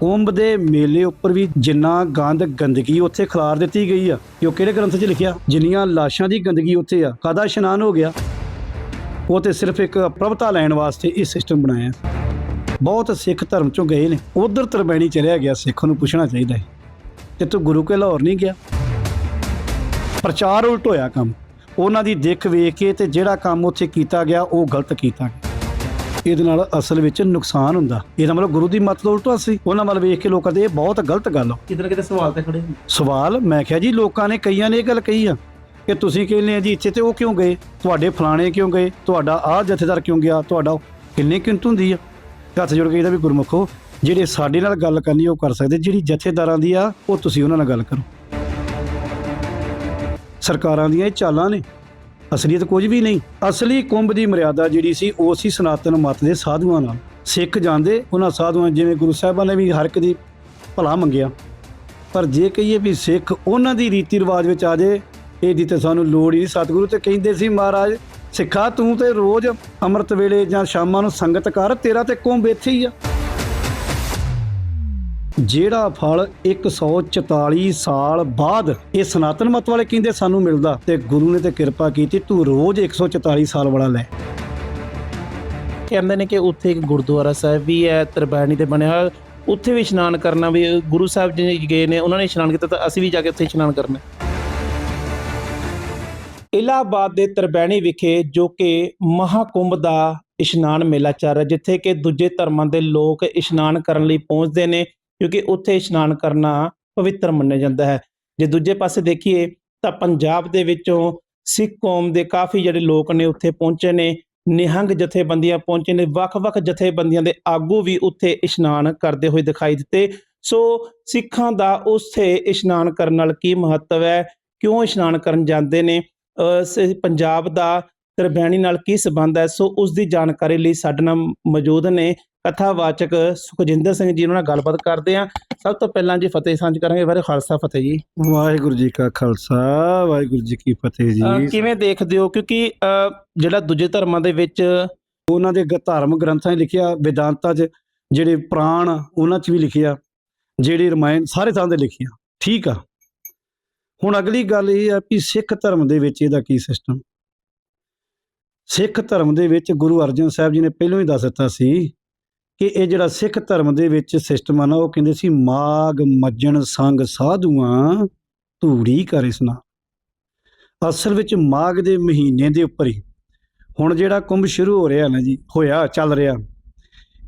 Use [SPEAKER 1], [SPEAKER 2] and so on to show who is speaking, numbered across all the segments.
[SPEAKER 1] ਕੁੰਭ ਦੇ ਮੇਲੇ ਉੱਪਰ ਵੀ ਜਿੰਨਾ ਗੰਦ ਗੰਦਗੀ ਉੱਥੇ ਖਿਲਾਰ ਦਿੱਤੀ ਗਈ ਆ। ਕਿ ਉਹ ਕਿਹੜੇ ਗ੍ਰੰਥ 'ਚ ਲਿਖਿਆ? ਜਿੰਨੀਆਂ ਲਾਸ਼ਾਂ ਦੀ ਗੰਦਗੀ ਉੱਥੇ ਆ। ਕਾਦਾ ਇਸ਼ਨਾਨ ਹੋ ਗਿਆ? ਉਹ ਤੇ ਸਿਰਫ ਇੱਕ ਪ੍ਰਭਤਾ ਲੈਣ ਵਾਸਤੇ ਇਹ ਸਿਸਟਮ ਬਣਾਇਆ। ਬਹੁਤ ਸਿੱਖ ਧਰਮ ਚੋਂ ਗਏ ਨੇ। ਉਧਰ ਤਰਬੈਣੀ ਚਲਿਆ ਗਿਆ। ਸਿੱਖ ਨੂੰ ਪੁੱਛਣਾ ਚਾਹੀਦਾ ਹੈ। ਤੇ ਤੂੰ ਗੁਰੂ ਕੇ ਲਾਹੌਰ ਨਹੀਂ ਗਿਆ? ਪ੍ਰਚਾਰ ਉਲਟ ਹੋਇਆ ਕੰਮ। ਉਹਨਾਂ ਦੀ ਦੇਖ ਵੇਖ ਕੇ ਤੇ ਜਿਹੜਾ ਕੰਮ ਉੱਥੇ ਕੀਤਾ ਗਿਆ, ਉਹ ਗਲਤ ਕੀਤਾ ਗਿਆ। ਇਹਦੇ ਨਾਲ ਅਸਲ ਵਿੱਚ ਨੁਕਸਾਨ ਹੁੰਦਾ। ਇਹਦਾ ਮਤਲਬ ਗੁਰੂ ਦੀ ਮੱਤ ਤੋਂ ਉਲਟਾ ਸੀ। ਉਹਨਾਂ ਵੱਲ ਵੇਖ ਕੇ ਲੋਕਾਂ ਦੇ ਇਹ ਬਹੁਤ ਗਲਤ ਗੱਲ ਆ।
[SPEAKER 2] ਕਿਤੇ ਨਾ ਕਿਤੇ ਸਵਾਲ ਤੇ ਖੜੇ ਨੇ।
[SPEAKER 1] ਸਵਾਲ? ਮੈਂ ਕਿਹਾ ਜੀ ਲੋਕਾਂ ਨੇ ਕਈਆਂ ਨੇ ਇਹ ਗੱਲ ਕਹੀ ਆ ਕਿ ਤੁਸੀਂ ਕਹਿੰਦੇ ਆ ਜੀ ਇੱਥੇ ਤੇ ਉਹ ਕਿਉਂ ਗਏ? ਤੁਹਾਡੇ ਫਲਾਣੇ ਕਿਉਂ ਗਏ? ਤੁਹਾਡਾ ਆਹ ਜਥੇਦਾਰ ਕਿਉਂ ਗਿਆ? ਤੁਹਾਡਾ ਉਹ- ਕਿੰਨੇ ਕਿੰਤ ਹੁੰਦੀ ਆ? ਹੱਥ ਜੋੜ ਕੇ ਇਹਦਾ ਵੀ ਗੁਰਮੁਖੋ ਜਿਹੜੇ ਸਾਡੇ ਨਾਲ ਗੱਲ ਕਰਨੀ ਉਹ ਕਰ ਸਕਦੇ। ਜਿਹੜੀ ਜਥੇਦਾਰਾਂ ਦੀ ਆ ਉਹ ਤੁਸੀਂ ਉਹਨਾਂ ਨਾਲ ਗੱਲ ਕਰੋ। ਸਰਕਾਰਾਂ ਦੀਆਂ ਇਹ ਚਾਲਾਂ ਨੇ। ਅਸਲੀਅਤ ਕੁਝ ਵੀ ਨਹੀਂ। ਅਸਲੀ ਕੁੰਭ ਦੀ ਮਰਿਆਦਾ ਜਿਹੜੀ ਸੀ, ਉਹ ਸੀ ਸਨਾਤਨ ਮਤ ਦੇ ਸਾਧੂਆਂ ਨਾਲ। ਸਿੱਖ ਜਾਂਦੇ, ਉਹਨਾਂ ਸਾਧੂਆਂ ਜਿਵੇਂ ਗੁਰੂ ਸਾਹਿਬਾਂ ਨੇ ਵੀ ਹਰ ਇੱਕ ਦੀ ਭਲਾ ਮੰਗਿਆ। ਪਰ ਜੇ ਕਹੀਏ ਵੀ ਸਿੱਖ ਉਹਨਾਂ ਦੀ ਰੀਤੀ ਰਿਵਾਜ ਵਿੱਚ ਆ ਜੇ ਇਹਦੀ ਤੇ ਸਾਨੂੰ ਲੋੜ ਹੀ ਸਤਿਗੁਰੂ ਤੇ ਕਹਿੰਦੇ ਸੀ, ਮਹਾਰਾਜ, ਸਿੱਖਾ ਤੂੰ ਤੇ ਰੋਜ਼ ਅੰਮ੍ਰਿਤ ਵੇਲੇ ਜਾਂ ਸ਼ਾਮਾਂ ਨੂੰ ਸੰਗਤ ਕਰ, ਤੇਰਾ ਤੇ ਕੁੰਭ ਇੱਥੇ ਹੀ ਆ। ਜਿਹੜਾ ਫਲ 144 ਸਾਲ ਬਾਅਦ ਇਹ ਸਨਾਤਨ ਮਤ ਵਾਲੇ ਕਹਿੰਦੇ ਸਾਨੂੰ ਮਿਲਦਾ ਤੇ ਗੁਰੂ ਨੇ ਤੇ ਕਿਰਪਾ ਕੀਤੀ, ਤੂੰ ਰੋਜ਼ 144 ਸਾਲ ਵਾਲਾ ਲੈ।
[SPEAKER 2] ਕਹਿੰਦੇ ਨੇ ਕਿ ਉੱਥੇ ਇੱਕ ਗੁਰਦੁਆਰਾ ਸਾਹਿਬ ਵੀ ਹੈ ਤਰਬੈਣੀ ਤੇ ਬਣਿਆ ਹੋਇਆ। ਉੱਥੇ ਵੀ ਇਸ਼ਨਾਨ ਕਰਨਾ ਵੀ, ਗੁਰੂ ਸਾਹਿਬ ਜੀ ਗਏ ਨੇ, ਉਹਨਾਂ ਨੇ ਇਸ਼ਨਾਨ ਕੀਤਾ ਤਾਂ ਅਸੀਂ ਵੀ ਜਾ ਕੇ ਉੱਥੇ ਇਸ਼ਨਾਨ ਕਰਨਾ। ਇਲਾਹਾਬਾਦ ਦੇ ਤਰਬੈਣੀ ਵਿਖੇ ਜੋ ਕਿ ਮਹਾਕੁੰਭ ਦਾ ਇਸ਼ਨਾਨ ਮੇਲਾ ਚੱਲ ਰਿਹਾ, ਜਿੱਥੇ ਕਿ ਦੂਜੇ ਧਰਮਾਂ ਦੇ ਲੋਕ ਇਸ਼ਨਾਨ ਕਰਨ ਲਈ ਪਹੁੰਚਦੇ ਨੇ ਕਿਉਂਕਿ ਉੱਥੇ ਇਸ਼ਨਾਨ ਕਰਨਾ ਪਵਿੱਤਰ ਮੰਨਿਆ ਜਾਂਦਾ ਹੈ। ਜੇ ਦੂਜੇ ਪਾਸੇ ਦੇਖੀਏ ਤਾਂ ਪੰਜਾਬ ਦੇ ਵਿੱਚੋਂ ਸਿੱਖ ਕੌਮ ਦੇ ਕਾਫੀ ਜਿਹੜੇ ਲੋਕ ਨੇ ਉੱਥੇ ਪਹੁੰਚੇ ਨੇ, ਨਿਹੰਗ ਜਥੇਬੰਦੀਆਂ ਪਹੁੰਚੇ ਨੇ, ਵੱਖ-ਵੱਖ ਜਥੇਬੰਦੀਆਂ ਦੇ ਆਗੂ ਵੀ ਉੱਥੇ ਇਸ਼ਨਾਨ ਕਰਦੇ ਹੋਏ ਦਿਖਾਈ ਦਿੱਤੇ। ਸੋ ਸਿੱਖਾਂ ਦਾ ਉੱਥੇ ਇਸ਼ਨਾਨ ਕਰਨ ਨਾਲ ਕੀ ਮਹੱਤਵ ਹੈ? ਕਿਉਂ ਇਸ਼ਨਾਨ ਕਰਨ ਜਾਂਦੇ ਨੇ? ਪੰਜਾਬ ਦਾ ਤਰਬੈਣੀ ਨਾਲ ਕੀ ਸੰਬੰਧ ਹੈ? ਸੋ ਉਸ ਦੀ ਜਾਣਕਾਰੀ ਲਈ ਸਾਡੇ ਨਾਲ ਮੌਜੂਦ ਨੇ ਕਥਾਵਾਚਕ ਸੁਖਜਿੰਦਰ ਸਿੰਘ ਜੀ ਉਹਨਾਂ ਨਾਲ ਗੱਲਬਾਤ ਕਰਦੇ ਹਾਂ। ਸਭ ਤੋਂ ਪਹਿਲਾਂ ਜੀ ਫਤਿਹ ਸਾਂਝ ਕਰਾਂਗੇ। ਬਾਰੇ ਖਾਲਸਾ ਫਤਿਹ ਜੀ।
[SPEAKER 1] ਵਾਹਿਗੁਰੂ ਜੀ ਕਾ ਖਾਲਸਾ ਵਾਹਿਗੁਰੂ ਜੀ ਕੀ ਫਤਿਹ ਜੀ।
[SPEAKER 2] ਕਿਵੇਂ ਦੇਖਦੇ ਹੋ? ਕਿਉਂਕਿ ਜਿਹੜਾ ਦੂਜੇ ਧਰਮਾਂ ਦੇ ਵਿੱਚ
[SPEAKER 1] ਉਹਨਾਂ ਦੇ ਗ- ਧਾਰਮ ਗ੍ਰੰਥਾਂ 'ਚ ਲਿਖਿਆ ਵਿਦਾਂਤਾ 'ਚ ਜਿਹੜੇ ਪ੍ਰਾਣ ਆ, ਉਹਨਾਂ 'ਚ ਵੀ ਲਿਖਿਆ ਜਿਹੜੇ ਰਮਾਇਣ ਸਾਰੇ ਥਾਂ ਤੇ ਲਿਖਿਆ। ਠੀਕ ਆ। ਹੁਣ ਅਗਲੀ ਗੱਲ ਇਹ ਆ ਵੀ ਸਿੱਖ ਧਰਮ ਦੇ ਵਿੱਚ ਇਹਦਾ ਕੀ ਸਿਸਟਮ ਸਿੱਖ ਧਰਮ ਦੇ ਵਿੱਚ ਗੁਰੂ ਅਰਜਨ ਸਾਹਿਬ ਜੀ ਨੇ ਪਹਿਲਾਂ ਹੀ ਦੱਸ ਦਿੱਤਾ ਸੀ ਕਿ ਇਹ ਜਿਹੜਾ ਸਿੱਖ ਧਰਮ ਦੇ ਵਿੱਚ ਸਿਸਟਮ ਆ ਨਾ, ਉਹ ਕਹਿੰਦੇ ਸੀ ਮਾਗ ਮੱਜਣ ਸੰਗ ਸਾਧੂਆਂ, ਧੂੜੀ ਕਰ ਇਸਨਾ ਅਸਲ ਵਿੱਚ ਮਾਗ ਦੇ ਮਹੀਨੇ ਦੇ ਉੱਪਰ ਹੀ ਹੁਣ ਜਿਹੜਾ ਕੁੰਭ ਸ਼ੁਰੂ ਹੋ ਰਿਹਾ ਨਾ ਜੀ, ਹੋਇਆ, ਚੱਲ ਰਿਹਾ।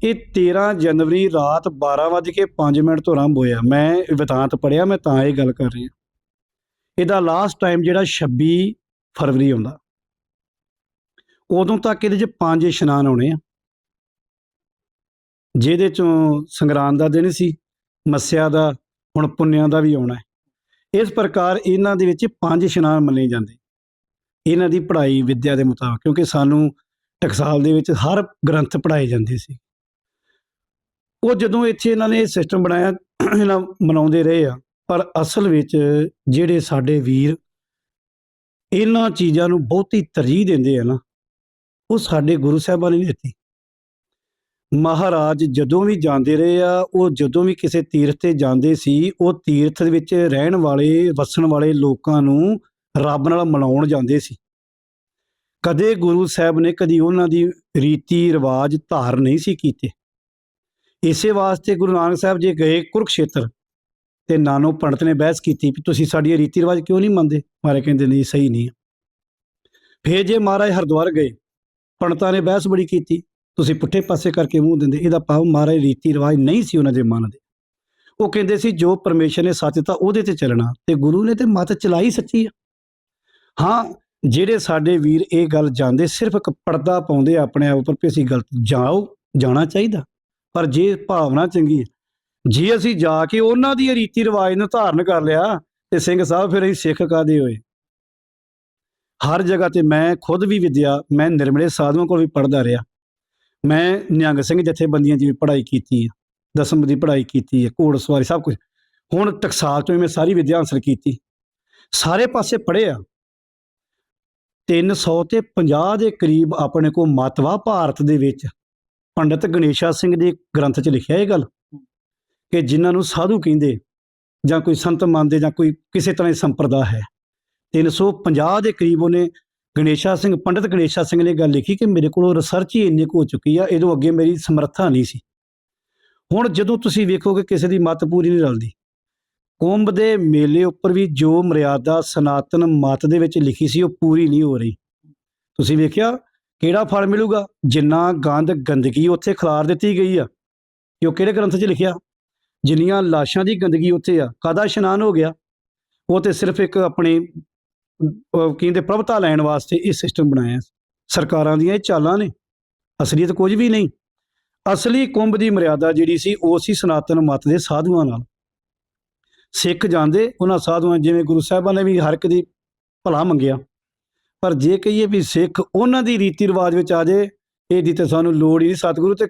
[SPEAKER 1] ਇਹ 13 ਜਨਵਰੀ ਰਾਤ 12:05 ਮਿੰਟ ਤੋਂ ਆਰੰਭ ਹੋਇਆ। ਮੈਂ ਇਹ ਵਿਤਾਂਤ ਪੜਿਆ ਮੈਂ ਤਾਂ ਇਹ ਗੱਲ ਕਰ ਰਿਹਾ। ਇਹਦਾ ਲਾਸਟ ਟਾਈਮ ਜਿਹੜਾ 26 ਫਰਵਰੀ ਆਉਂਦਾ। ਉਦੋਂ ਤੱਕ ਇਹਦੇ 'ਚ ਪੰਜ ਇਸ਼ਨਾਨ ਆਉਣੇ ਆ। ਜਿਹਦੇ ਚੋਂ ਸੰਗਰਾਂਦ ਦਾ ਦਿਨ ਸੀ, ਮੱਸਿਆ ਦਾ, ਹੁਣ ਪੁੰਨਿਆਂ ਦਾ ਵੀ ਆਉਣਾ ਹੈ। ਇਸ ਪ੍ਰਕਾਰ ਇਹਨਾਂ ਦੇ ਵਿੱਚ ਪੰਜ ਇਸ਼ਨਾਨ ਮੰਨੇ ਜਾਂਦੇ। ਇਹਨਾਂ ਦੀ ਪੜ੍ਹਾਈ ਵਿੱਦਿਆ ਦੇ ਮੁਤਾਬਕ, ਕਿਉਂਕਿ ਸਾਨੂੰ ਟਕਸਾਲ ਦੇ ਵਿੱਚ ਹਰ ਗ੍ਰੰਥ ਪੜ੍ਹਾਏ ਜਾਂਦੇ ਸੀ। ਉਹ ਜਦੋਂ ਇੱਥੇ ਇਹਨਾਂ ਨੇ ਇਹ ਸਿਸਟਮ ਬਣਾਇਆ, ਇਹਨਾਂ ਮਨਾਉਂਦੇ ਰਹੇ ਆ, ਪਰ ਅਸਲ ਵਿੱਚ ਜਿਹੜੇ ਸਾਡੇ ਵੀਰ ਇਹਨਾਂ ਚੀਜ਼ਾਂ ਨੂੰ ਬਹੁਤੀ ਤਰਜੀਹ ਦਿੰਦੇ ਆ ਨਾ, ਉਹ ਸਾਡੇ ਗੁਰੂ ਸਾਹਿਬਾਨ ਨੇ ਦਿੱਤੀ। ਮਹਾਰਾਜ ਜਦੋਂ ਵੀ ਜਾਂਦੇ ਰਹੇ ਆ, ਉਹ ਜਦੋਂ ਵੀ ਕਿਸੇ ਤੀਰਥ ਤੇ ਜਾਂਦੇ ਸੀ, ਉਹ ਤੀਰਥ ਦੇ ਵਿੱਚ ਰਹਿਣ ਵਾਲੇ, ਵਸਣ ਵਾਲੇ ਲੋਕਾਂ ਨੂੰ ਰੱਬ ਨਾਲ ਮਿਲਾਉਣ ਜਾਂਦੇ ਸੀ। ਕਦੇ ਗੁਰੂ ਸਾਹਿਬ ਨੇ ਕਦੀ ਉਹਨਾਂ ਦੀ ਰੀਤੀ ਰਿਵਾਜ ਧਾਰ ਨਹੀਂ ਸੀ ਕੀਤੇ। ਇਸੇ ਵਾਸਤੇ ਗੁਰੂ ਨਾਨਕ ਸਾਹਿਬ ਜੀ ਗਏ ਕੁਰਕਸ਼ੇਤਰ ਤੇ ਨਾਨੋ ਪੰਡਤ ਨੇ ਬਹਿਸ ਕੀਤੀ ਵੀ ਤੁਸੀਂ ਸਾਡੀ ਰੀਤੀ ਰਿਵਾਜ ਕਿਉਂ ਨਹੀਂ ਮੰਨਦੇ? ਮਾਰੇ ਕਹਿੰਦੇ, ਨਹੀਂ, ਸਹੀ ਨਹੀਂ ਹੈ। ਫਿਰ ਜੇ ਮਹਾਰਾਜ ਹਰਿਦੁਆਰ ਗਏ, ਪੰਡਤਾਂ ਨੇ ਬਹਿਸ ਬੜੀ ਕੀਤੀ। ਤੁਸੀਂ ਪੁੱਠੇ ਪਾਸੇ ਕਰਕੇ ਮੂੰਹ ਦਿੰਦੇ, ਇਹਦਾ ਭਾਵ ਮਹਾਰਾਜ ਰੀਤੀ ਰਿਵਾਜ ਨਹੀਂ ਸੀ ਉਹਨਾਂ ਦੇ ਮਨ ਦੇ। ਉਹ ਕਹਿੰਦੇ ਸੀ, ਜੋ ਪਰਮੇਸ਼ਰ ਨੇ ਸੱਚ ਦਿੱਤਾ ਉਹਦੇ ਤੇ ਚੱਲਣਾ ਤੇ ਗੁਰੂ ਨੇ ਤੇ ਮਤ ਚਲਾਈ ਸੱਚੀ ਆ। ਹਾਂ, ਜਿਹੜੇ ਸਾਡੇ ਵੀਰ ਇਹ ਗੱਲ ਜਾਂਦੇ ਸਿਰਫ ਇੱਕ ਪਰਦਾ ਪਾਉਂਦੇ ਆਪਣੇ ਆਪ ਉੱਪਰ ਵੀ ਅਸੀਂ ਗਲਤ ਜਾਓ, ਜਾਣਾ ਚਾਹੀਦਾ। ਪਰ ਜੇ ਭਾਵਨਾ ਚੰਗੀ ਹੈ, ਜੇ ਅਸੀਂ ਜਾ ਕੇ ਉਹਨਾਂ ਦੀ ਰੀਤੀ ਰਿਵਾਜ ਨੂੰ ਧਾਰਨ ਕਰ ਲਿਆ ਤੇ ਸਿੰਘ ਸਾਹਿਬ ਫਿਰ ਅਸੀਂ ਸਿੱਖ ਕਾਦੇ ਹੋਏ? ਹਰ ਜਗ੍ਹਾ ਤੇ ਮੈਂ ਖੁਦ ਵੀ ਵਿਦਿਆ, ਮੈਂ ਨਿਰਮਲੇ ਸਾਧੂਆਂ ਕੋਲ ਵੀ ਪੜ੍ਹਦਾ ਰਿਹਾ। ਮੈਂ ਨਿਹੰਗ ਸਿੰਘ ਜਥੇਬੰਦੀਆਂ ਦੀ ਵੀ ਪੜ੍ਹਾਈ ਕੀਤੀ ਹੈ ਦਸਮ ਦੀ ਪੜ੍ਹਾਈ ਕੀਤੀ ਹੈ ਘੋੜ ਸਵਾਰੀ ਸਭ ਕੁਝ ਹੁਣ ਟਕਸਾਲ ਤੋਂ ਮੈਂ ਸਾਰੀ ਵਿਦਿਆ ਹਾਸਲ ਕੀਤੀ। ਸਾਰੇ ਪਾਸੇ ਪੜ੍ਹੇ ਆ। 300 ਤੇ 50 ਦੇ ਕਰੀਬ ਆਪਣੇ ਕੋ ਮਤਵਾ ਭਾਰਤ ਦੇ ਵਿੱਚ। ਪੰਡਿਤ ਗਣੇਸ਼ਾ ਸਿੰਘ ਦੇ ਗ੍ਰੰਥ 'ਚ ਲਿਖਿਆ ਇਹ ਗੱਲ ਕਿ ਜਿਨ੍ਹਾਂ ਨੂੰ ਸਾਧੂ ਕਹਿੰਦੇ, ਜਾਂ ਕੋਈ ਸੰਤ ਮੰਨਦੇ, ਜਾਂ ਕੋਈ ਕਿਸੇ ਤਰ੍ਹਾਂ ਦੀ ਸੰਪਰਦਾ ਹੈ। 350 ਦੇ ਕਰੀਬ ਉਹਨੇ ਗਣੇਸ਼ਾ ਸਿੰਘ, ਪੰਡਿਤ ਗਣੇਸ਼ਾ ਸਿੰਘ ਨੇ ਗੱਲ ਲਿਖੀ ਕਿ ਮੇਰੇ ਕੋਲ ਰਿਸਰਚ ਹੀ ਇੰਨੀ ਕੁ ਹੋ ਚੁੱਕੀ ਆ, ਇਹਦੋਂ ਅੱਗੇ ਮੇਰੀ ਸਮਰੱਥਾ ਨਹੀਂ ਸੀ। ਹੁਣ ਜਦੋਂ ਤੁਸੀਂ ਵੇਖੋਗੇ ਕਿਸੇ ਦੀ ਮਤ ਪੂਰੀ ਨਹੀਂ ਰਲਦੀ। ਕੁੰਭ ਦੇ ਮੇਲੇ ਉੱਪਰ ਵੀ ਜੋ ਮਰਿਆਦਾ ਸਨਾਤਨ ਮਤ ਦੇ ਵਿੱਚ ਲਿਖੀ ਸੀ, ਉਹ ਪੂਰੀ ਨਹੀਂ ਹੋ ਰਹੀ। ਤੁਸੀਂ ਵੇਖਿਆ ਕਿਹੜਾ ਫਲ ਮਿਲੂਗਾ? ਜਿੰਨਾ ਗੰਦ ਗੰਦਗੀ ਉੱਥੇ ਖਿਲਾਰ ਦਿੱਤੀ ਗਈ ਆ। ਕਿ ਉਹ ਕਿਹੜੇ ਗ੍ਰੰਥ 'ਚ ਲਿਖਿਆ? ਜਿੰਨੀਆਂ ਲਾਸ਼ਾਂ ਦੀ ਗੰਦਗੀ ਉੱਥੇ ਆ। ਕਾਦਾ ਇਸ਼ਨਾਨ ਹੋ ਗਿਆ? ਉਹ ਤੇ ਸਿਰਫ ਇੱਕ ਆਪਣੇ ਕਹਿੰਦੇ ਪ੍ਰਭਤਾ ਲੈਣ ਵਾਸਤੇ ਇਹ ਸਿਸਟਮ ਬਣਾਇਆ ਸਰਕਾਰਾਂ ਦੀਆਂ ਇਹ ਚਾਲਾਂ ਨੇ। ਅਸਲੀਅਤ ਕੁਝ ਵੀ ਨਹੀਂ। ਅਸਲੀ ਕੁੰਭ ਦੀ ਮਰਿਆਦਾ ਜਿਹੜੀ ਸੀ, ਉਹ ਸੀ ਸਨਾਤਨ ਮਤ ਦੇ ਸਾਧੂਆਂ ਨਾਲ। ਸਿੱਖ ਜਾਂਦੇ, ਉਹਨਾਂ ਸਾਧੂਆਂ ਜਿਵੇਂ ਗੁਰੂ ਸਾਹਿਬਾਂ ਨੇ ਵੀ ਹਰ ਇੱਕ ਦੀ ਭਲਾ ਮੰਗਿਆ। ਪਰ ਜੇ ਕਹੀਏ ਵੀ ਸਿੱਖ ਉਹਨਾਂ ਦੀ ਰੀਤੀ ਰਿਵਾਜ ਵਿੱਚ ਆ ਜੇ ਇਹਦੀ ਤਾਂ ਸਾਨੂੰ ਲੋੜ ਹੀ ਨਹੀਂ। ਸਤਿਗੁਰੂ ਤੇ